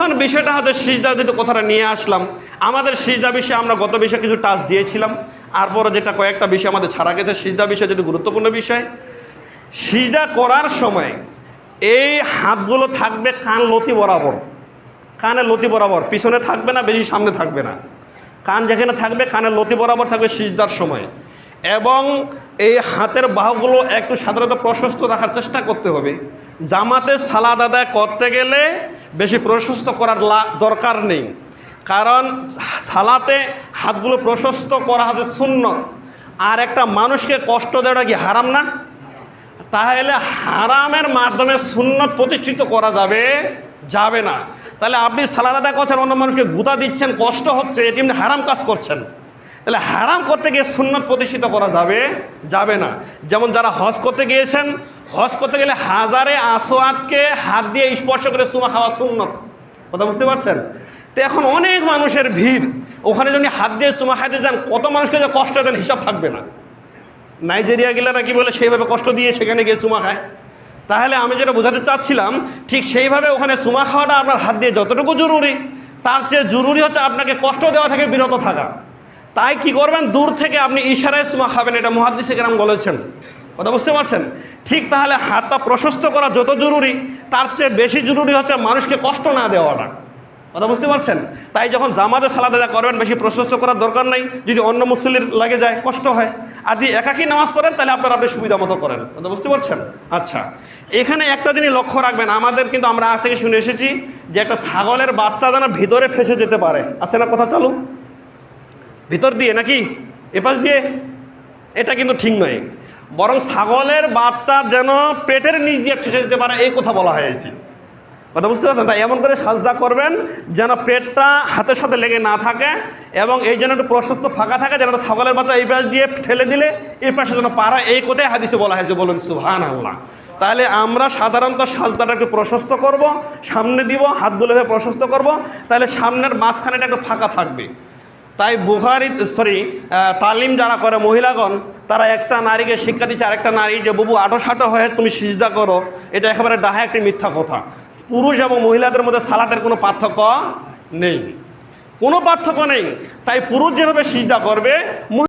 এখন বিষয়টা হয়তো সিজদা যেটা কথাটা নিয়ে আসলাম। আমাদের সিজদা বিষয়ে আমরা গত বিষয়ে কিছু টাচ দিয়েছিলাম। আর যেটা কয়েকটা বিষয় আমাদের ছাড়া গেছে, সিজদা বিষয় যেটা গুরুত্বপূর্ণ বিষয়। সিজদা করার সময় এই হাতগুলো থাকবে কান লতি বরাবর। কানের লতি বরাবর। পিছনে থাকবে না, বেশি সামনে থাকবে না। কান যেখানে থাকবে, কানের লতি বরাবর থাকবে সিজদার সময়। এবং এই হাতের বাহুগুলো একটু সাধারণত প্রশস্ত রাখার চেষ্টা করতে হবে। জামাতে সালাদ আদায় করতে গেলে বেশি প্রশস্ত করার দরকার নেই। কারণ সালাতে হাতগুলো প্রশস্ত করা হচ্ছে শূন্য আর একটা মানুষকে কষ্ট দেওয়াটা কি হারাম না? তাহলে হারামের মাধ্যমে সুন্নত প্রতিষ্ঠিত করা যাবে যাবে না। তাহলে আপনি সালাদ আদায় করছেন, অন্য মানুষকে গুতা দিচ্ছেন, কষ্ট হচ্ছে এটি হারাম কাজ করছেন। তাহলে হারাম করতে গিয়ে সুন্নত প্রতিষ্ঠিত করা যাবে? যাবে না। যেমন যারা হজ করতে গিয়েছেন, হজ করতে গেলে হাজারে আসোয়াদকে হাত দিয়ে স্পর্শ করে সুমা খাওয়া সুন্নত। কথা বুঝতে পারছেন? তো এখন অনেক মানুষের ভিড়। ওখানে যদি হাত দিয়ে চুমা খাইতে যান, কত মানুষকে যে কষ্ট দেন হিসাব থাকবে না। নাইজেরিয়া গেলেরা কি বলে, সেইভাবে কষ্ট দিয়ে সেখানে গিয়ে চুমা খায়? তাহলে আমি যেটা বোঝাতে চাচ্ছিলাম, ঠিক সেইভাবে ওখানে চুমা খাওয়াটা আপনার হাত দিয়ে যতটুকু জরুরি, তার চেয়ে জরুরি হচ্ছে আপনাকে কষ্ট দেওয়া থেকে বিরত থাকা। তাই কি করবেন? দূর থেকে আপনি ইশারায় সুমা খাবেন, এটা মহাদিসে কেরাম বলেছেন। কথা বুঝতে পারছেন? ঠিক তাহলে হাতটা প্রশস্ত করা যত জরুরি, তার চেয়ে বেশি জরুরি হচ্ছে মানুষকে কষ্ট না দেওয়াটা। কথা বুঝতে পারছেন? তাই যখন জামাতে সালাদ করবেন, বেশি প্রশস্ত করার দরকার নাই। যদি অন্য মুসলির লাগে যায়, কষ্ট হয়। আর যদি একাকি নামাজ পড়েন, তাহলে আপনার আপনি সুবিধা মতো করেন। কথা বুঝতে পারছেন? আচ্ছা এখানে একটা জিনিস লক্ষ্য রাখবেন। আমাদের কিন্তু আমরা আগ থেকে শুনে এসেছি যে একটা ছাগলের বাচ্চা যেন ভিতরে ফেসে যেতে পারে। আছে না কথা চালু? ভিতর দিয়ে নাকি? এপাশ দিয়ে? এটা কিন্তু ঠিক নয়। বরং ছাগলের বাচ্চা যেন পেটের নিচ দিয়ে ফেসে যেতে পারে, এই কথা বলা হয়েছে। কথা বুঝতে পারছেন? এমন করে সাজদা করবেন যেন পেটটা হাতের সাথে লেগে না থাকে এবং এই জন্য একটু প্রশস্ত ফাঁকা থাকে, যেন ছাগলের বাচ্চা এই পাশ দিয়ে ঠেলে দিলে এই পাশে যেন পারা এই কোথায় হাদিসে বলা হয়েছে বলুন সুহান আল্লাহ তাহলে আমরা সাধারণত সাজদাটা একটু প্রশস্ত করব, সামনে দিব হাতগুলো এভাবে প্রশস্ত করব, তাহলে সামনের মাঝখানেটা একটু ফাঁকা থাকবে। তাই বুহারির সরি তালিম যারা করে মহিলাগণ, তারা একটা নারীকে শিক্ষা দিচ্ছে, আরেকটা নারী যে, বুবু, আটো সাটো হয়ে তুমি সিজদা করো। এটা একেবারে ডাহা একটি মিথ্যা কথা। পুরুষ এবং মহিলাদের মধ্যে সালাটের কোনো পার্থক্য নেই। কোনো পার্থক্য নেই। তাই পুরুষ যেভাবে সিজদা করবে